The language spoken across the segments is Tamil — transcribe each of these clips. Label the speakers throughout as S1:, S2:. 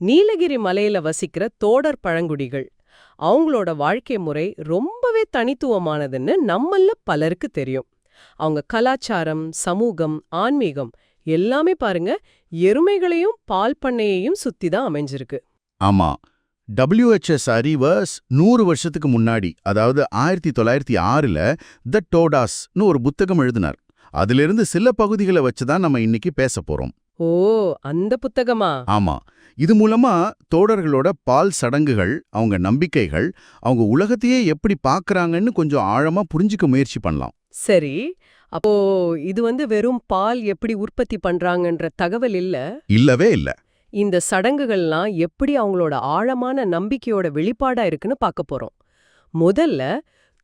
S1: நீலகிரி மலையில வசிக்கிற தோடர் பழங்குடிகள். அவங்களோட வாழ்க்கை முறை ரொம்பவே தனித்துவமானதுன்னு நம்மள பலருக்கு தெரியும். அவங்க கலாச்சாரம் சமூகம் ஆன்மீகம் எல்லாமே பாருங்க எருமைகளையும் பால் பண்ணையையும் சுத்தி தான் அமைஞ்சிருக்கு.
S2: ஆமா. டபிள்யூஹெச்எஸ் அறிவர்ஸ் நூறு வருஷத்துக்கு முன்னாடி அதாவது ஆயிரத்தி தொள்ளாயிரத்தி ஆறுல த டோடாஸ்னு ஒரு புத்தகம் எழுதினார். அதிலிருந்து சில பகுதிகளை வச்சு தான் நம்ம இன்னைக்கு பேச போறோம்.
S1: ஓ அந்த புத்தகமா?
S2: ஆமா. இது மூலமா தோடர்களோட பால் சடங்குகள் அவங்க நம்பிக்கைகள் அவங்க உலகத்தையே எப்படி பார்க்கறாங்கன்னு கொஞ்சம் ஆழமா புரிஞ்சுக்க முயற்சி பண்ணலாம்.
S1: சரி. அப்போ இது வந்து வெறும் பால் எப்படி உற்பத்தி பண்றாங்கன்ற தகவல் இல்ல?
S2: இல்லவே இல்ல.
S1: இந்த சடங்குகள்லாம் எப்படி அவங்களோட ஆழமான நம்பிக்கையோட வெளிப்பாடா இருக்குன்னு பார்க்க போறோம். முதல்ல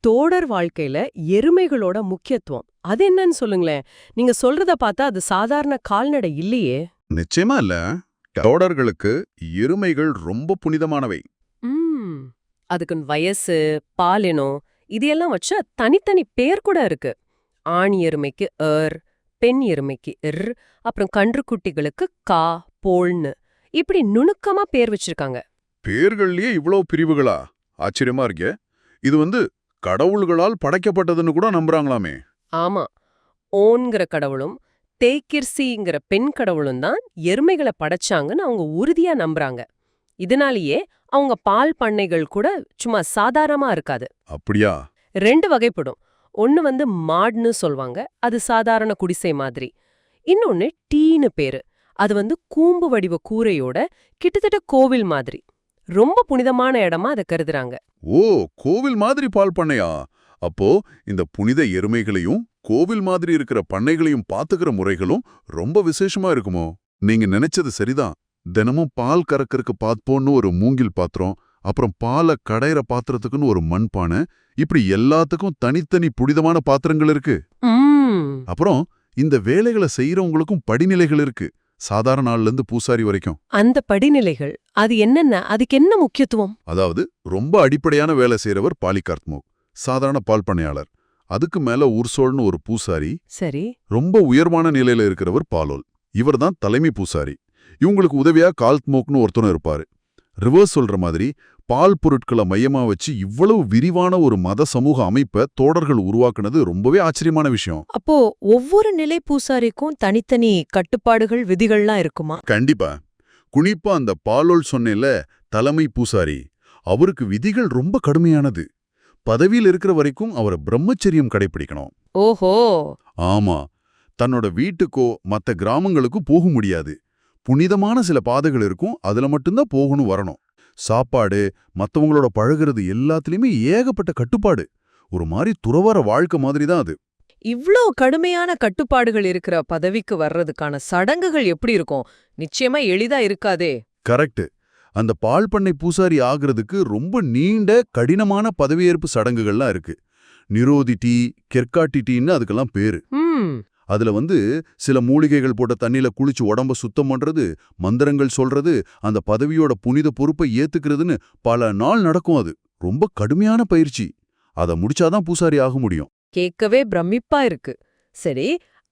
S1: தோடர் வாழ்க்கையில எருமைகளோட முக்கியத்துவம். அது என்னன்னு சொல்லுங்களேன். நீங்க சொல்றத பார்த்தா அது சாதாரண கால்நடை இல்லையே.
S2: நிச்சயமா இல்ல. தோடர்களுக்கு எருமைகள் ரொம்ப புனிதமானவை.
S1: ம். அதுக்கு வயசு பாலினம் இதையெல்லாம் வச்ச தனித்தனி பேர் கூட இருக்கு. ஆண் எருமைக்கு ஏர் பெண் எருமைக்கு இர் அப்புறம் கன்றுக்குட்டிகளுக்கு கா போல்னு. இப்படி நுணுக்கமா பேர் வச்சிருக்காங்க.
S3: பேர்கள்லயே இவ்வளவு பிரிவுகளா? ஆச்சரியமா இருக்கே. இது வந்து கடவுள்களால் படைக்கப்பட்டதுன்னு கூட நம்புறாங்களாமே.
S1: ஆமா. ஓன்கிற கடவுளும் தேக்கிர்சிங்கிற பெண் கடவுளும் தான் எருமைகளை படைச்சாங்கன்னு அவங்க உறுதியா நம்புறாங்க. இதனாலேயே அவங்க பால் பண்ணைகள் கூட சும்மா சாதாரணமா இருக்காது.
S3: அப்படியா?
S1: ரெண்டு வகைப்படும். ஒன்னு வந்து மாடுன்னு சொல்வாங்க அது சாதாரண குடிசை மாதிரி. இன்னொன்னு டீன்னு பேரு. அது வந்து கூம்பு வடிவ கூரையோட கிட்டத்தட்ட கோவில் மாதிரி. ரொம்ப புனிதமான இடமா அதை கருதுறாங்க.
S3: ஓ கோவில் மாதிரி பால் பண்ணையா? அப்போ இந்த புனித எருமைகளையும் கோவில் மாதிரி இருக்கிற பண்ணைகளையும் பாத்துக்கிற முறைகளும் ரொம்ப விசேஷமா இருக்குமோ? நீங்க நினைச்சது சரிதான். தினமும் பால் கறக்கறக்கு பாத்போன்னு ஒரு மூங்கில் பாத்திரம் அப்புறம் பாலை கடையிற பாத்திரத்துக்குன்னு ஒரு மண்பானை இப்படி எல்லாத்துக்கும் தனித்தனி புனிதமான பாத்திரங்கள் இருக்கு. அப்புறம் இந்த வேலைகளை செய்யறவங்களுக்கும் படிநிலைகள் இருக்கு. சாதாரண ஆள்ல இருந்து பூசாரி வரைக்கும்.
S1: அந்த படிநிலைகள் அது என்னென்ன அதுக்கு என்ன முக்கியத்துவம்?
S3: அதாவது ரொம்ப அடிப்படையான வேலை செய்யறவர் பாலிகார்த்மோக் சாதாரண பால் பண்ணையாளர் அதுக்கு மேல உர்சோல்னு ஒரு பூசாரி
S1: சரி.
S3: ரொம்ப உயர்வான நிலையில இருக்கிறவர் பாலோல். இவர்தான் தலைமை பூசாரி. இவங்களுக்கு உதவியா கால்த்மோக்னு ஒருத்தனும் இருப்பாரு. ரிவர்ஸ் சொல்ற மாதிரி பால் பொருட்களை மையமா வச்சு இவ்வளவு விரிவான ஒரு மத சமூக அமைப்பை தோடர்கள் உருவாக்குனது ரொம்பவே ஆச்சரியமான விஷயம்.
S4: அப்போ ஒவ்வொரு நிலை பூசாரிக்கும் தனித்தனி கட்டுப்பாடுகள் விதிகள்லாம் இருக்குமா?
S3: கண்டிப்பா. குனிப்பா அந்த பாலோல் சொன்னேல தலைமை பூசாரி அவருக்கு விதிகள் ரொம்ப கடுமையானது. பதவியில் இருக்கிற வரைக்கும் அவரை பிரம்மச்சரியம் கடைபிடிக்கணும்
S1: ஓஹோ!
S3: ஆமா. தன்னோட வீட்டுக்கோ மத்த கிராமங்களுக்கோ போக முடியாது. புனிதமான சில பாதைகள் இருக்கும் அதுல மட்டும்தான் போகணும் வரணும். சாப்பாடு மத்தவங்களோட பழகுறது எல்லாத்துலயுமே ஏகப்பட்ட கட்டுப்பாடு. ஒரு மாதிரி துறவற வாழ்க்கை மாதிரி தான் அது.
S4: இவ்ளோ கடுமையான கட்டுப்பாடுகள் இருக்கிற பதவிக்கு வர்றதுக்கான சடங்குகள் எப்படி இருக்கும்? நிச்சயமா எளிதா இருக்காதே.
S3: கரெக்ட் அந்த பால் பண்ணை பூசாரி ஆகுறதுக்கு ரொம்ப நீண்ட கடினமான பதவியேற்பு சடங்குகள்லாம் இருக்கு. நிரோதி டீ கெர்காட்டி டீன்னு அதுக்கெல்லாம் பேரு. அதுல வந்து சில மூலிகைகள் போட்ட தண்ணியில குளிச்சு உடம்ப சுத்தம் பண்றது மந்திரங்கள் சொல்றது அந்த பதவியோட புனித பொறுப்பை ஏத்துக்கிறதுன்னு பல நாள் நடக்கும் அது. ரொம்ப கடுமையான பயிற்சி. அத முடிச்சாதான் பூசாரி ஆக முடியும்.
S4: கேட்கவே பிரமிப்பா இருக்கு. சரி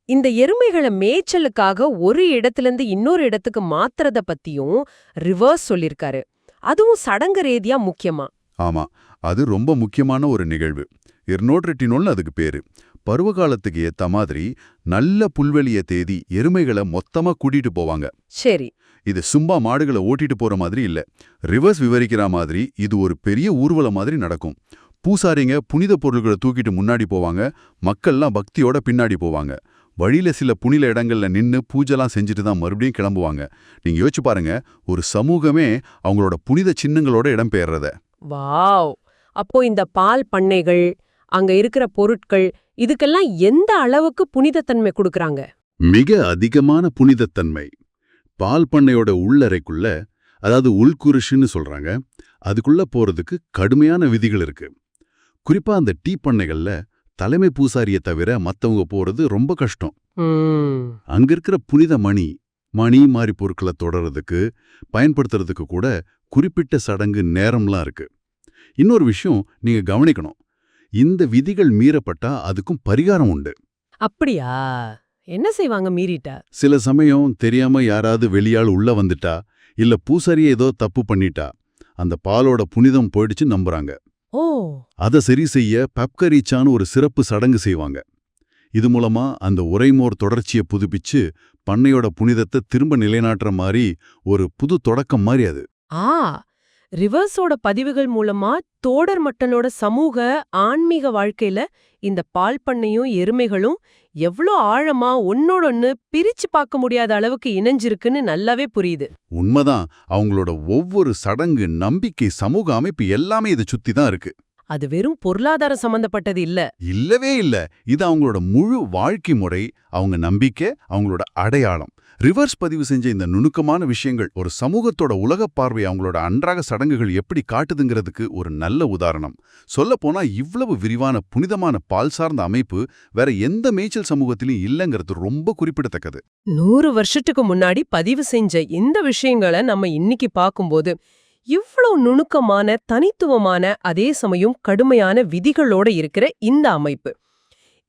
S4: இந்த எருமைகளை மேய்ச்சலுக்காக ஒரு இடத்திலிருந்து இன்னொரு இடத்துக்கு மாத்துறத பத்தியும் ரிவர்ஸ் சொல்லிருக்காரு. அதுவும் சடங்கு ரீதியா முக்கியமா?
S3: ஆமா அது ரொம்ப முக்கியமான ஒரு நிகழ்வு. இர்னோட்ரெட்டினோல்னு அதுக்கு பேரு. பருவகாலத்துக்கு ஏத்த மாதிரி நல்ல புல்வெளிய தேதி எருமைகளை மொத்தமா கூட்டிட்டு போவாங்க.
S4: சரி.
S3: இது சும்மா மாடுகளை ஓட்டிட்டு போற மாதிரி இல்ல. ரிவர்ஸ் விவரிக்கிற மாதிரி இது ஒரு பெரிய ஊர்வலம் மாதிரி நடக்கும். பூசாரிங்க புனித பொருள்களை தூக்கிட்டு முன்னாடி போவாங்க. மக்கள்லாம் பக்தியோட பின்னாடி போவாங்க. வழியில சில புனித இடங்கள்ல நின்னு பூஜைலாம் செஞ்சுட்டு தான் மறுபடியும் கிளம்புவாங்க. நீங்க யோசிச்சு பாருங்க ஒரு சமூகமே அவங்களோட புனித சின்னங்களோட இடம்பெயர்றத
S1: வாவ்! அப்போ இந்த பால் பண்ணைகள் அங்க இருக்கிற பொருட்கள் இதுக்கெல்லாம் எந்த அளவுக்கு புனிதத்தன்மை கொடுக்கறாங்க?
S3: மிக அதிகமான புனிதத்தன்மை. பால் பண்ணையோட உள்ளறைக்குள்ள அதாவது உள்குருஷுன்னு சொல்றாங்க அதுக்குள்ள போறதுக்கு கடுமையான விதிகள் இருக்கு. குறிப்பா அந்த டீ பண்ணைகள்ல தலைமை பூசாரியை தவிர மத்தவங்க போறது ரொம்ப கஷ்டம். அங்க இருக்கிற புனித மணி மணி மாதிரி பொருட்களை தொடறதுக்கு பயன்படுத்துறதுக்கு கூட குறிப்பிட்ட சடங்கு நேரம்லாம் இருக்கு. இன்னொரு விஷயம் நீங்க கவனிக்கணும். இந்த விதிகள் மீறப்பட்டா அதுக்கும் பரிகாரம் உண்டு.
S1: அப்படியா? என்ன செய்வாங்க மீறிட்டா?
S3: சில சமயம் தெரியாம யாராவது வெளியாள் உள்ள வந்துட்டா இல்ல பூசாரி ஏதோ தப்பு பண்ணிட்டா அந்த பாலோட புனிதம் போயிடுச்சு நம்புறாங்க.
S1: ஓ.
S3: அதை சரி செய்ய பப்கரீச்சான்னு ஒரு சிறப்பு சடங்கு செய்வாங்க. இது மூலமா அந்த உரைமோர் தொடர்ச்சியை புதுப்பிச்சு பண்ணையோட புனிதத்தை திரும்ப நிலைநாட்டுற மாதிரி ஒரு புது தொடக்கம் மாதிரி அது.
S1: ஆ ரிவர்ஸோட பதிவுகள் மூலமா தோடர் மட்டனோட சமூக ஆன்மீக வாழ்க்கையில இந்த பால் பண்ணையும் எருமைகளும் எவ்ளோ ஆழமா ஒன்னோடொன்னு பிரிச்சு பார்க்க முடியாத அளவுக்கு இணைஞ்சிருக்குன்னு நல்லாவே புரியுது.
S3: உண்மைதான். அவங்களோட ஒவ்வொரு சடங்கு நம்பிக்கை சமூக அமைப்பு எல்லாமே இதை சுத்தி தான் இருக்கு.
S1: அது வெறும் பொருளாதாரம் சம்பந்தப்பட்டது இல்ல.
S3: இல்லவே இல்ல. இது அவங்களோட முழு வாழ்க்கை முறை அவங்க நம்பிக்கை அவங்களோட அடையாளம். ரிவர்ஸ் பதிவு செஞ்ச இந்த நுணுக்கமான விஷயங்கள் ஒரு சமூகத்தோட உலக பார்வை அவங்களோட அன்றாக சடங்குகள் எப்படி காட்டுதுங்கிறதுக்கு ஒரு நல்ல உதாரணம். சொல்லப்போனா இவ்வளவு விரிவான புனிதமான பால் சார்ந்த அமைப்பு வேற எந்த மேய்ச்சல் சமூகத்திலும் இல்லைங்கிறது ரொம்ப குறிப்பிடத்தக்கது.
S1: நூறு வருஷத்துக்கு முன்னாடி பதிவு செஞ்ச இந்த விஷயங்களை நம்ம இன்னைக்கு பார்க்கும்போது இவ்வளவு நுணுக்கமான தனித்துவமான அதே சமயம் கடுமையான விதிகளோட இருக்கிற இந்த அமைப்பு.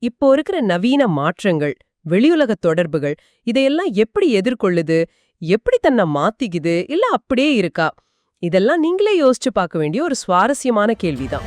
S1: இப்போ இருக்கிற நவீன மாற்றங்கள் வெளியுலக தொடர்புகள் இதையெல்லாம் எப்படி எதிர்கொள்ளுது எப்படி தன்னை மாத்திக்குது இல்ல அப்படியே இருக்கா? இதெல்லாம் நீங்களே யோசிச்சு பார்க்க வேண்டிய ஒரு சுவாரஸ்யமான கேள்விதான்.